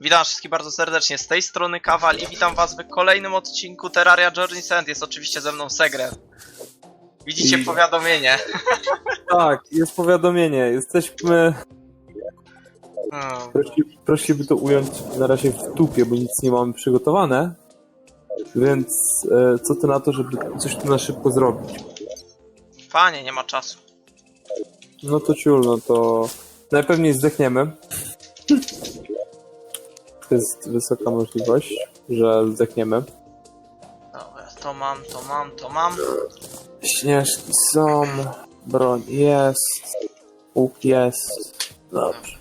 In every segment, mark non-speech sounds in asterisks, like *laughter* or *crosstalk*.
Witam wszystkich bardzo serdecznie z tej strony Kawal i witam was w kolejnym odcinku Terraria Journey's End. Jest oczywiście ze mną Segre. Widzicie I- powiadomienie. *laughs* Tak, jest powiadomienie. Jesteśmy. Hmm. Prosi, to ująć na razie w dupie, bo nic nie mamy przygotowane. Więc e, co ty na to, żeby coś tu na szybko zrobić? Fajnie, nie ma czasu. No to ciul, no to najpewniej zdechniemy. To jest wysoka możliwość, że zdechniemy. Dobra, to mam, to mam, to mam. Śnieżki są, broń jest, łuk jest. Dobrze.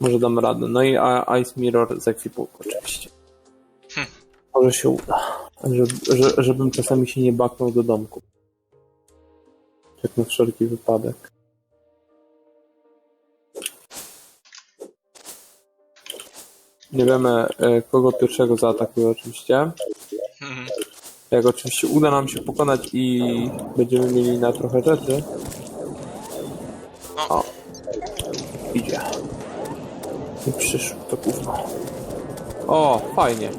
Może dam radę. No i Ice Mirror z ekwipunku oczywiście. Hm. Może się uda. Żeby, że, żebym czasami się nie baknął do domku. Tak na wszelki wypadek. Nie wiemy, e, kogo pierwszego zaatakuje oczywiście. Mhm. Jak oczywiście uda nam się pokonać i będziemy mieli na trochę rzeczy. No. O. Idzie. I przyszło to gówno. O, fajnie.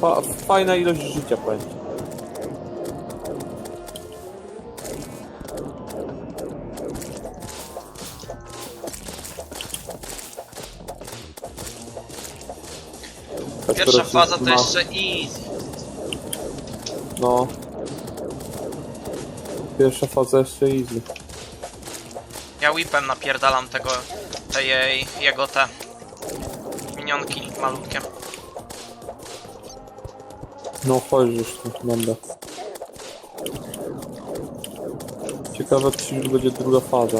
Fa fajna ilość życia powiem. Ci. Pierwsza faza to ma- jeszcze easy. No. Pierwsza faza jeszcze easy. Ja whipem napierdalam tego, te jej, jego te minionki malutkie. No chodź już tu, dobra. Ciekawe, czy już będzie druga faza.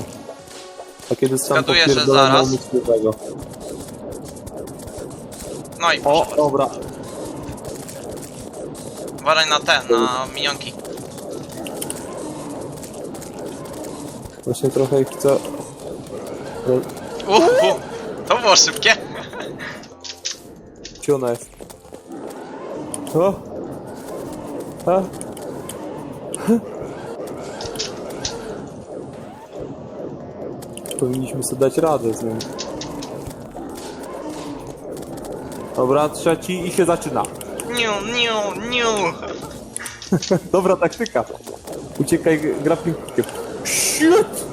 A kiedy sam Zgaduję, że popierdolam zaraz. No i O, proszę, dobra. uważaj na te, na minionki. Właśnie trochę ich chcę... Uhu, to było szybkie. Ona jest? O! A? *laughs* Powinniśmy sobie dać radę z nim. Dobra, trzeci i się zaczyna. Niu, niu, niu. Dobra taktyka. Uciekaj grappling-hookiem. Shit!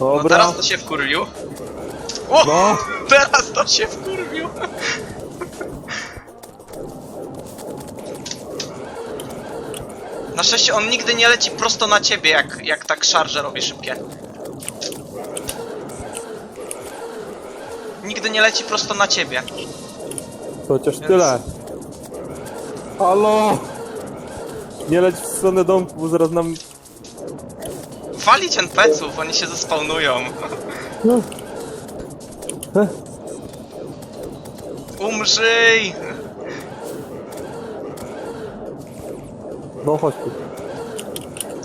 No Dobra. teraz to się wkurwił. O, No. teraz to się wkurwił. Na szczęście on nigdy nie leci prosto na ciebie, jak, jak tak szarże robi szybkie. Nigdy nie leci prosto na ciebie. Chociaż tyle. Halo! Nie leć w stronę domku, bo zaraz nam... Walić NPC-ów, oni się zespawnują. No. Umrzyj! No chodź tu.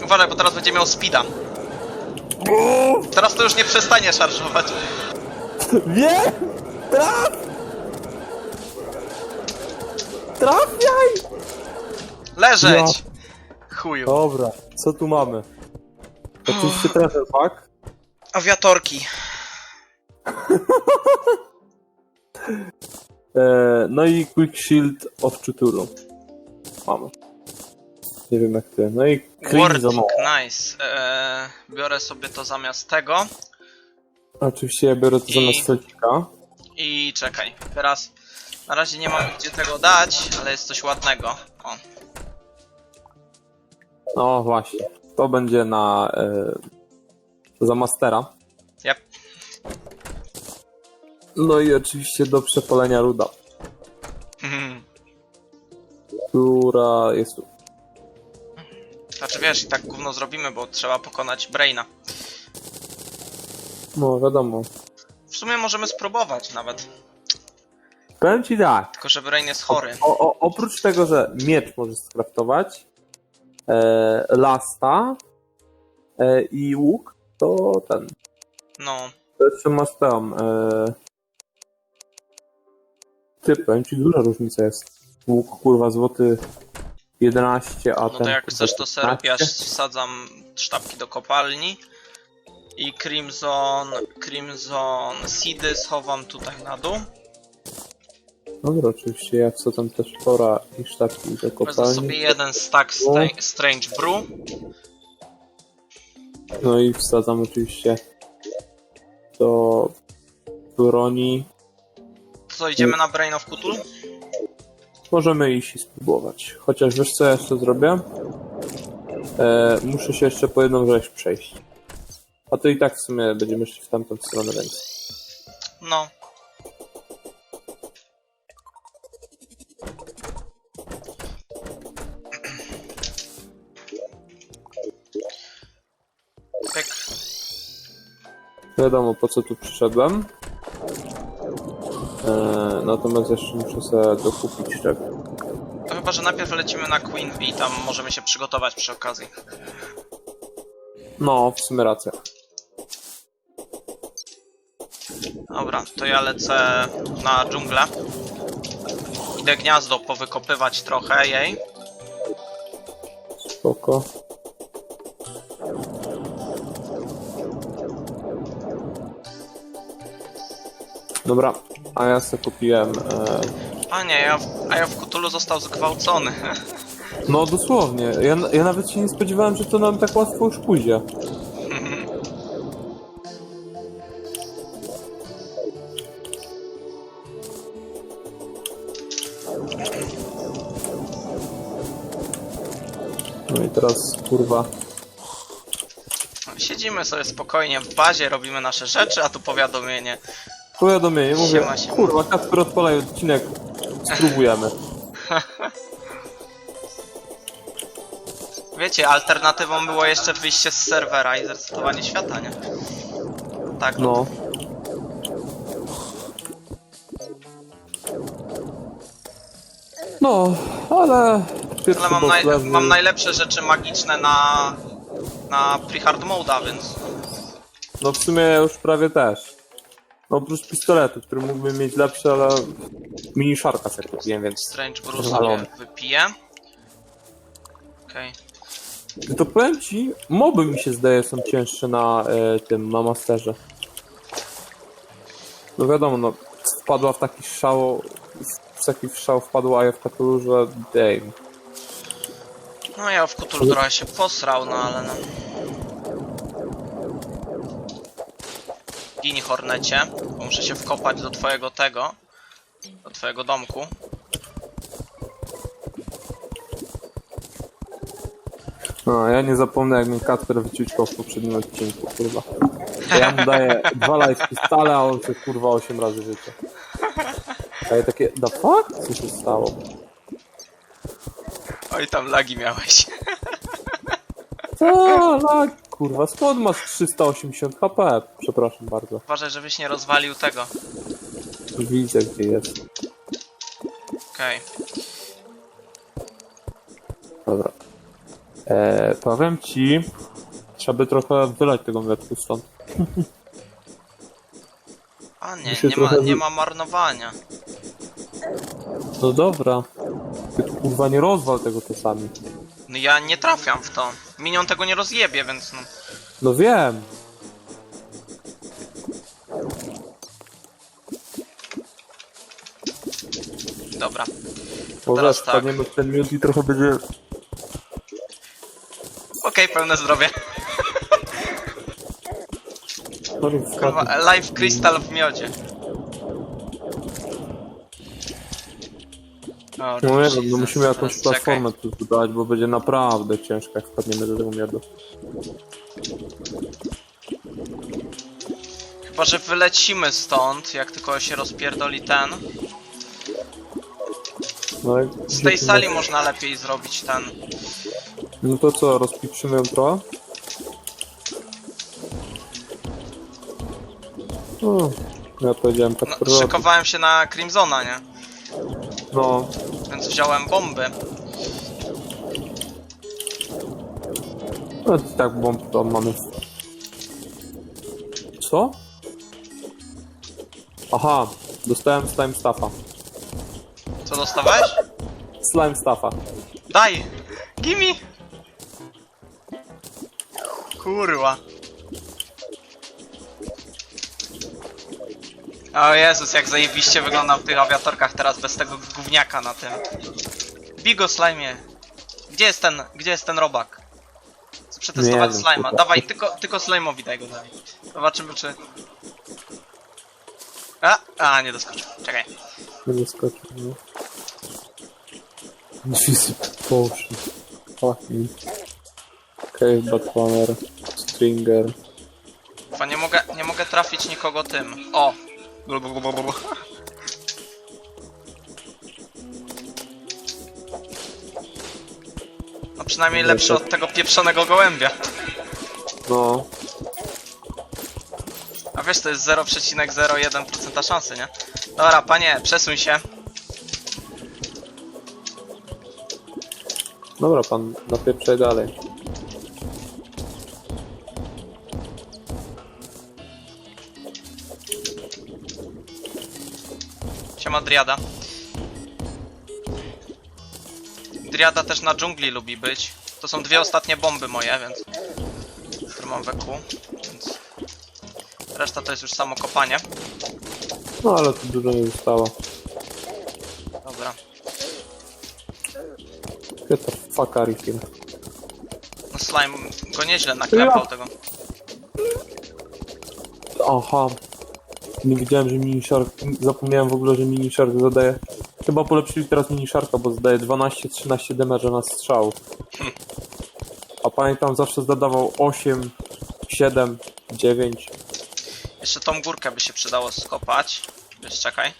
Uważaj, bo teraz będzie miał speeda. Teraz to już nie przestanie szarżować. Nie! Traf! Trafiaj! Leżeć! Chuju. Dobra, co tu mamy? Oczywiście trefę, tak? Awiatorki. *laughs* E, no i Quick Shield of Chutulu. Mamy. Nie wiem jak ty. No i Clean za Warding, mało. nice. Eee, biorę sobie to zamiast tego. Oczywiście ja biorę to I- zamiast Felcika. I czekaj, teraz na razie nie mam gdzie tego dać, ale jest coś ładnego. O, No właśnie. To będzie na... E, za Mastera. Yep. No i oczywiście do przepalenia ruda, która jest tu. Znaczy wiesz, i tak gówno zrobimy, bo trzeba pokonać Braina. No wiadomo. W sumie możemy spróbować nawet, Powiem ci tak. tylko że Brain jest chory. O, o, oprócz tego, że miecz możesz skraftować, e, lasta e, i łuk, to ten. No, To jeszcze masz tam. E, ty, powiem ci, duża różnica jest. Łuk kurwa złoty 11, a no ten. to jak chcesz to serp, ja 15. wsadzam sztabki do kopalni I Crimson, Crimson Seedy schowam tutaj na dół. Dobra, oczywiście ja chcę tam też pora i sztabki do Wezmę kopalni. sobie jeden stack No. sta- Strange Brew. No i wsadzam oczywiście do broni. Co, idziemy na Brain of Cthulhu? Możemy iść i spróbować. Chociaż wiesz co ja jeszcze zrobię? E, muszę się jeszcze po jedną rzecz przejść. A to i tak w sumie będziemy szli w tamtą stronę, więc... No. Pyk. Wiadomo po co tu przyszedłem. E, natomiast jeszcze muszę sobie dokupić czek. To chyba, że najpierw lecimy na Queen Bee, tam możemy się przygotować przy okazji. No, w sumie racja. Dobra, to ja lecę na dżunglę. Idę gniazdo powykopywać trochę jej. Spoko. Dobra, a ja sobie kupiłem. E, A nie, ja, w- a ja w Cthulhu został zgwałcony. *laughs* no dosłownie, ja, ja nawet się nie spodziewałem, że to nam tak łatwo już pójdzie. Teraz kurwa. Siedzimy sobie spokojnie w bazie, robimy nasze rzeczy, a tu powiadomienie. Powiadomienie, mówię, Siema, siema. kurwa, Kasper odpalaj odcinek, spróbujemy. *laughs* Wiecie, alternatywą było jeszcze wyjście z serwera i zresetowanie świata, nie? Tak, No. No, ale... Pierwszy ale mam, boss naj, mam najlepsze rzeczy magiczne na, na pre-hard mode'a, więc No w sumie ja już prawie też. No oprócz pistoletu, który mógłbym mieć lepszy, ale mini szarka sobie kupiłem, więc... Strange sobie Rozwalony. wypiję. Okej. To powiem ci, moby mi się zdaje są cięższe na e, tym, na masterze. No wiadomo, no wpadła w taki szał, w taki szał wpadła Eye of Cthulhu, że damn. No ja w Cthulhu trochę się posrał, no ale no. Gin Hornecie, bo muszę się wkopać do twojego tego, do twojego domku. No, ja nie zapomnę, jak mnie Kacper wyciućkał w poprzednim odcinku, kurwa. To ja mu daję *laughs* dwa life pistole, a on sobie kurwa 8 razy życie. A ja takie, the fuck? Co się stało? Oj, tam lagi miałeś. *laughs* Ta, lag, kurwa, skąd masz 380 HP? Przepraszam bardzo. Uważaj, żebyś nie rozwalił tego. Widzę, gdzie jest. Okej. Dobra. Eee, powiem ci, trzeba by trochę wylać tego mleczku stąd. A nie, nie ma, trochę nie ma marnowania. No dobra. Kurwa nie rozwal tego czasami. No ja nie trafiam w to. Minion tego nie rozjebie, więc no. No wiem. Dobra. Bo Teraz wiesz, tak. wpadniemy w ten miód i trochę będzie... Okej, pełne zdrowie. Sorry, Kurwa, life crystal w miodzie. O, No nie wiem, no musimy jakąś czekaj. platformę tu zbudować, bo będzie naprawdę ciężko, jak wpadniemy do tego miodu. Chyba, że wylecimy stąd, jak tylko się rozpierdoli ten. No, jak Z tej sali można lepiej zrobić ten. No to co, rozpiprzymy ją trochę? O, ja powiedziałem No, Kasperowi. szykowałem się na Crimsona, nie? No, Więc wziąłem bomby. no tak bomb to mamy. Co? Aha, dostałem slime staffa. Co dostałeś? Slime staffa. Daj! Gimme! Kurwa. O Jezus, jak zajebiście wyglądał w tych awiatorkach teraz bez tego gówniaka na tym. Bigo slime. Gdzie jest ten, gdzie jest ten robak? Chcę przetestować wiem, slima. kurwa. Dawaj, tylko, tylko slime'owi daj go dalej. Zobaczymy czy... A, a, nie doskoczył. Czekaj. Nie skoczył, no. Diffusy potion. Fuck me. Cave Batwaner. Stringer. Chyba nie mogę, nie mogę trafić nikogo tym. O! No przynajmniej lepszy od tego pieprzonego gołębia. No. A wiesz, to jest 0,01% szansy, nie? Dobra, panie, przesuń się. Dobra, pan napieprzaj dalej. Siema Driada. Driada też na dżungli lubi być. To są dwie ostatnie bomby moje, więc... Które mam we kół, więc... Reszta to jest już samo kopanie. No ale tu dużo nie zostało. Dobra. Get the fuck out of here. No slime go nieźle naklepał tego. Aha. Nie wiedziałem, że mini shark. Zapomniałem w ogóle, że mini shark zadaje. Chyba polepszyli teraz mini sharka, bo zadaje 12-13 damage na strzał. A pamiętam zawsze zadawał 8, 7, 9. Jeszcze tą górkę by się przydało skopać. Wiesz, czekaj.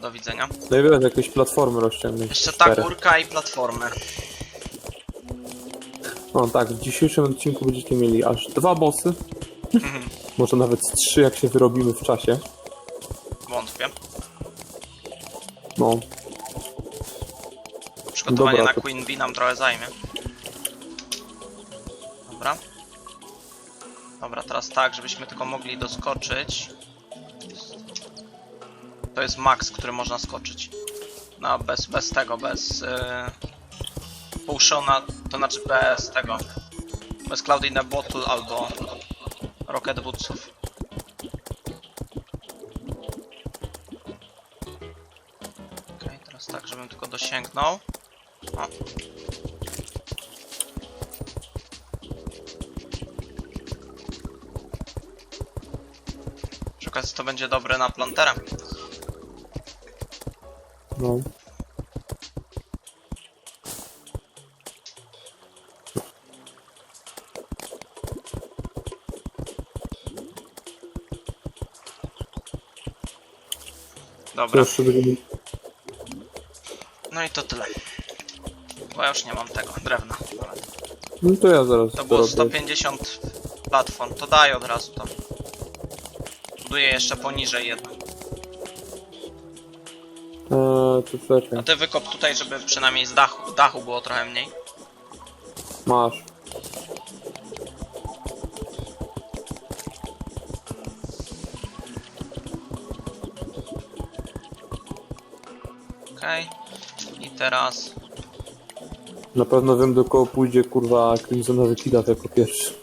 Do widzenia. No i wiem, jakieś platformy rozciągnąć. Jeszcze ta cztery. górka i platformę. No tak, w dzisiejszym odcinku będziecie mieli aż dwa bossy. Może nawet trzy, jak się wyrobimy w czasie. Wątpię. No, Przygotowanie Dobra, na to- Queen Bee nam trochę zajmie. Dobra. Dobra, teraz tak, żebyśmy tylko mogli doskoczyć. To jest max, który można skoczyć. No, bez, bez tego, bez... Yy, Potiona, to znaczy bez tego. Bez Cloud in a Bottle albo Rocket Bootsów. Okej, teraz tak, żebym tylko dosięgnął. O. To będzie dobre na plantera. no. Dobra, będziemy... no i to tyle. Bo ja już nie mam tego, drewna. No to ja zaraz To było dorobię. 150 platform, to daj od razu to. Buduję jeszcze poniżej jedno. Eee, to czekaj. A ty wykop tutaj, żeby przynajmniej z dachu, dachu było trochę mniej. Masz. Teraz... Na pewno wiem, do kogo pójdzie, kurwa, Crimsonowy Kidat jako pierwszy.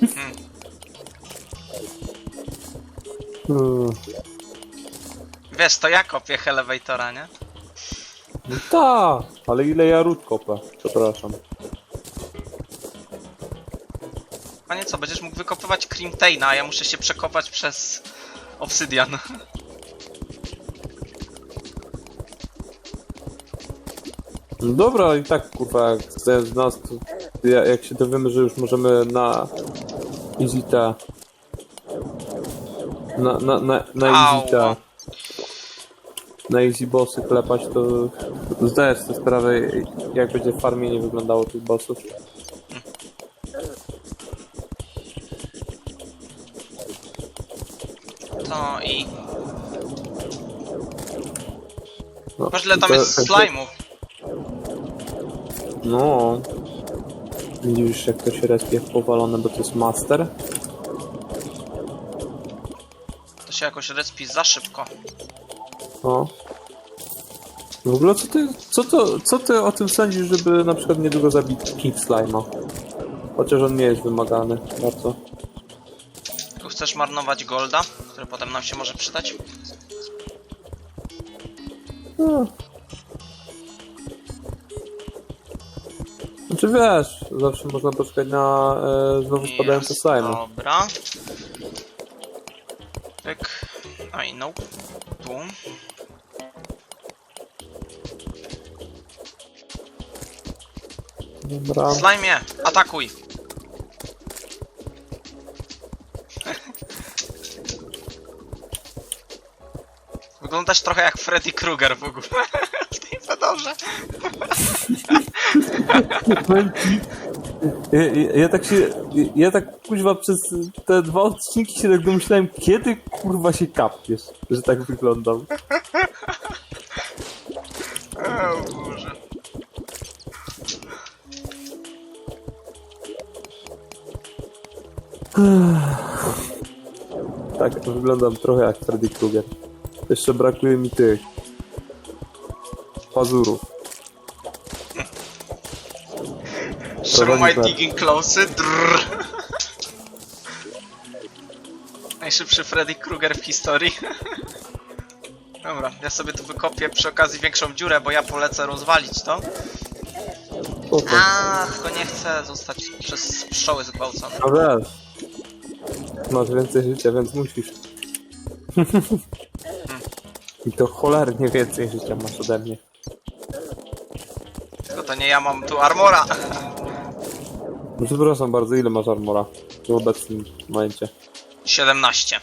Hmm. Hmm. Wiesz, to ja kopię elevatora, nie? No ta, ale ile ja ród kopę? Przepraszam. A nie co, będziesz mógł wykopywać Crimtaina, a ja muszę się przekopać przez Obsydian. Dobra, i tak, kurwa, jak z nas, jak się dowiemy, że już możemy na Easy ta na, na, na, na Easy ta Ała. na Easy bossy klepać, to, zdajesz sobie sprawę, jak będzie w farmie nie wyglądało tych bossów. To i... No, Patrz ile tam to- jest slime'ów. No. Widzisz, jak to się respie powalone, bo to jest master. To się jakoś respi za szybko. No. W ogóle co ty, co, to, co ty o tym sądzisz, żeby na przykład niedługo zabić King Slime'a? Chociaż on nie jest wymagany bardzo. chcesz marnować golda, który potem nam się może przydać? No. Znaczy wiesz, zawsze można poczekać na e, znowu spadające Jest, slime. Dobra. Pyk. Aj, no. Tu. Dobra. Slime, atakuj! *laughs* Wyglądasz trochę jak Freddy Krueger w ogóle. *laughs* Fedorze. Powiem ci, Ja, ja, ja tak się, ja, tak kuźwa przez te dwa odcinki się tak domyślałem, kiedy kurwa się kapniesz, że tak wyglądam. O Boże. Tak, wyglądam trochę jak Freddy Krueger. Jeszcze brakuje mi tych pazurów. Shrumaj tak. digging closy. Drrr. Najszybszy Freddy Krueger w historii. *laughs* Dobra, ja sobie tu wykopię przy okazji większą dziurę, bo ja polecę rozwalić to. Po co? A, tylko nie chcę zostać przez pszczoły zgwałcony. A wiesz, masz więcej życia, więc musisz. *laughs* I to cholernie więcej życia masz ode mnie. Nie ja mam tu armora. No przepraszam bardzo, ile masz armora w obecnym momencie? 17.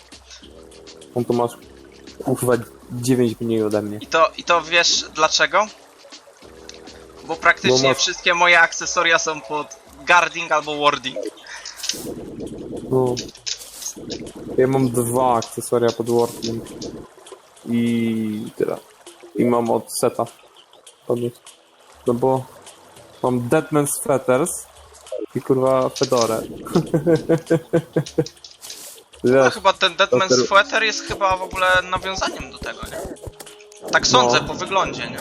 On to masz kurwa 9 mniej ode mnie. I to, i to wiesz dlaczego? Bo praktycznie Bo ma- wszystkie moje akcesoria są pod guarding albo warding. No. Ja mam dwa akcesoria pod workiem. I tyle. I mam od seta. No bo mam Deadman's Fetters i kurwa Fedorę. *laughs* No Wiesz, chyba ten Deadman's Sweater jest chyba w ogóle nawiązaniem do tego, nie? Tak sądzę No. po wyglądzie, nie?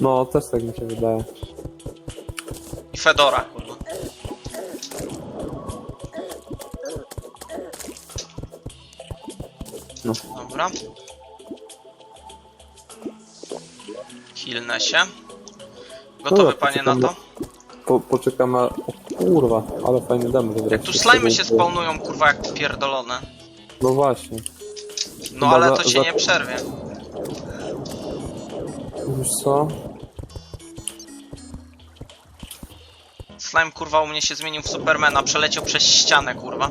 no też tak mi się wydaje. I Fedora, kurwa. No. Dobra. Hilnę się. Gotowy Dobra, panie na poczekam to? Po, poczekam na... O kurwa, ale fajny damage Jak tu slimy się spawnują, kurwa, jak pierdolone. No właśnie. No Chyba ale za- to cię za- nie przerwie. Wiesz co? Slime, kurwa, u mnie się zmienił w Supermana, przeleciał przez ścianę, kurwa.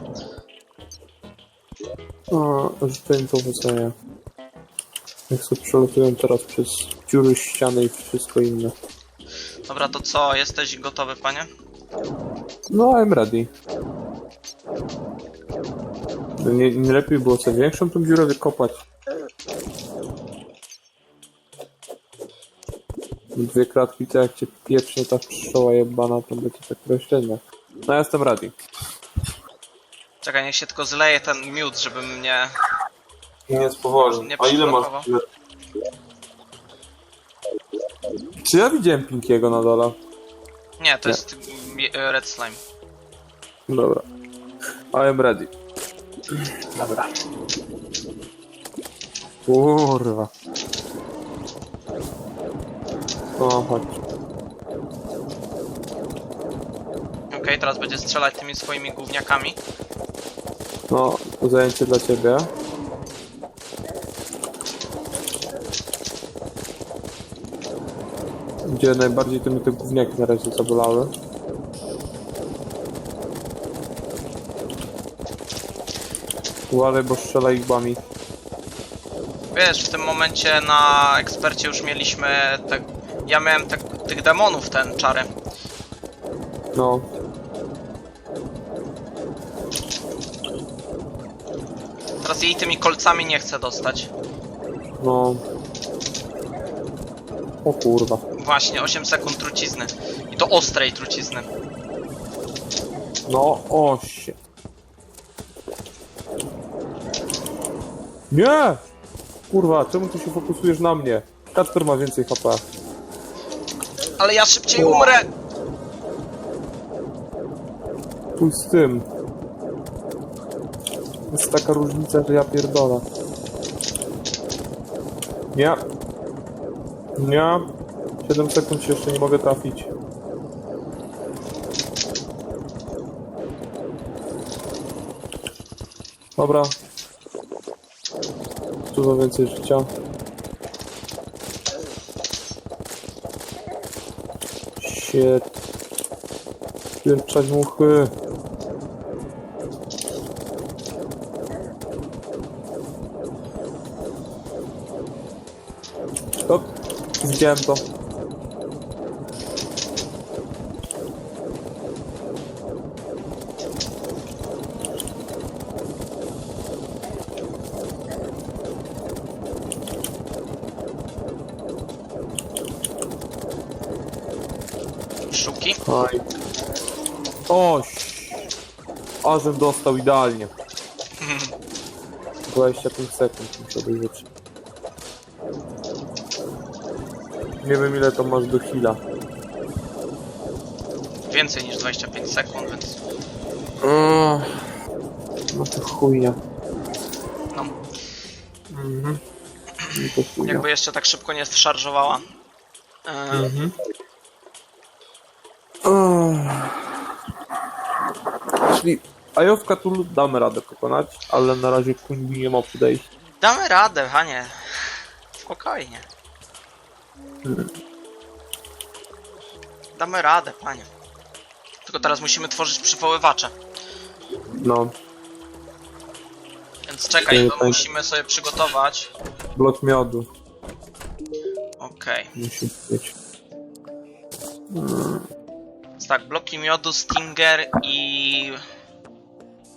A, życzę im powodzenia. Jak sobie przelatują teraz przez dziury, ściany i wszystko inne. Dobra, to co? Jesteś gotowy, panie? No, I'm ready. Nie, nie lepiej było sobie większą tą dziurę wykopać. Dwie kratki, to jak cię pieprznie ta pszczoła jebana, to będzie tak roślenia. No, ja jestem ready. Czekaj, niech się tylko zleje ten miód, żeby mnie... Nie. Nie A ile masz? Czy ja widziałem Pinkiego na dole? Nie, to Nie. jest mi- e, Red Slime. Dobra. I am ready. Dobra. Kurwa. O, chodź. Okej, teraz będzie strzelać tymi swoimi gówniakami. No, zajęcie dla ciebie. Gdzie najbardziej to mi te gówniaki na razie zabolały. Uważaj, bo strzela igłami. Wiesz, w tym momencie na ekspercie już mieliśmy te... Ja miałem te, tych demonów, ten czary. No. Teraz jej tymi kolcami nie chcę dostać. No. O kurwa. Właśnie, 8 sekund trucizny. I to ostrej trucizny. No, o się. Nie! Kurwa, czemu ty się fokusujesz na mnie? Kacper ma więcej HP. Ale ja szybciej umrę! Pójdź z tym. Jest taka różnica, że ja pierdolę. Nie. Nie. 7 sekund się jeszcze nie mogę trafić. Dobra. Dużo więcej życia. Shit. Pieprzać muchy. Stop. Widziałem to. Szuki. Aj. Oś. Ażem dostał idealnie. 25 sekund muszę być. Nie wiem ile to masz do heala. Więcej niż 25 sekund, więc No to chujnia. no, Mhm. No to chujnia. jakby jeszcze tak szybko nie szarżowała. E, Mhm. Czyli Ajowka tu damy radę pokonać, ale na razie Queen nie ma podejść. Damy radę, Hanie. Spokojnie. Damy radę, panie. Tylko teraz musimy tworzyć przywoływacze. No, Więc czekaj, Yy, bo tak. musimy sobie przygotować. blok miodu Okej. musi być. Więc tak, bloki miodu, stinger i...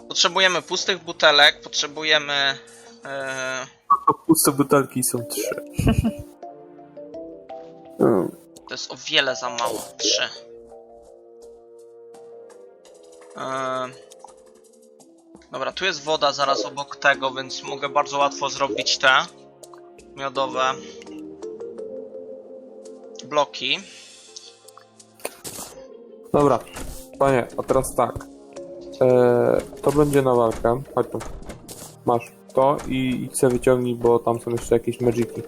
Potrzebujemy pustych butelek, potrzebujemy... e, A puste butelki są trzy. Mm. *laughs* To jest o wiele za mało. Trzy. Eee, Dobra, tu jest woda zaraz obok tego, więc mogę bardzo łatwo zrobić te miodowe bloki. Dobra, panie, a teraz tak. Eee, to będzie na walkę. Chodź tu. Masz to i, i chcę wyciągnij, bo tam są jeszcze jakieś magiki.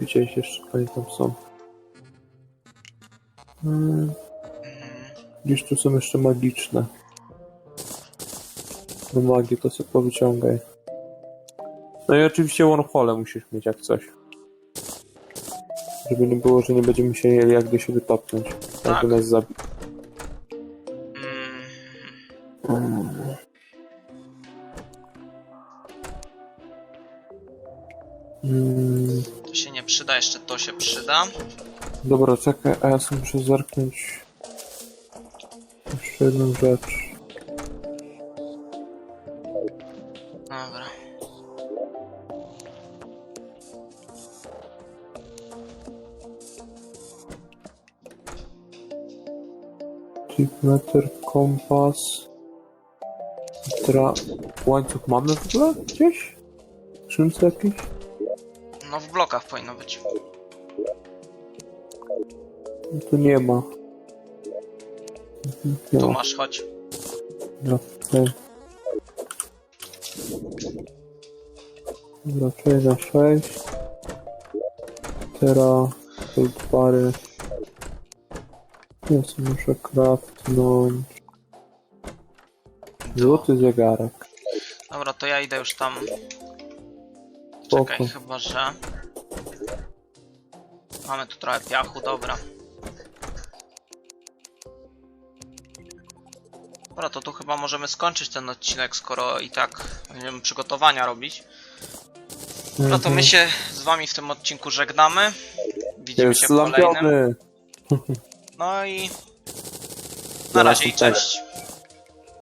Widziałeś jeszcze, panie, tam są. Hmm, gdzieś tu są jeszcze magiczne. No magię to sobie powyciągaj. No i oczywiście wormhole musisz mieć jak coś. Żeby nie było, że nie będziemy się jak do siebie topnąć. Tak. Nas zabił. Mm, Mm, To się nie przyda, jeszcze to się przyda. dobra, czekaj, a ja sobie muszę zerknąć jeszcze jedną rzecz. Meter, kompas. Tra... Łańcuch mamy w ogóle gdzieś? W skrzynce jakiejś? No w blokach powinno być. Tu nie ma. Mhm, Nie Tu ma. masz, chodź. Dobra, okej. Dobra, 6 na 6. Teraz gold pary. Sobie muszę craftnąć. Złoty zegarek. Dobra, to ja idę już tam. Spoko. Czekaj, chyba że. Mamy tu trochę piachu, dobra. Dobra, to tu chyba możemy skończyć ten odcinek, skoro i tak będziemy przygotowania robić. No to my się z wami w tym odcinku żegnamy. Widzimy Jest się w kolejnym. lampiony. *laughs* No i na razie i cześć.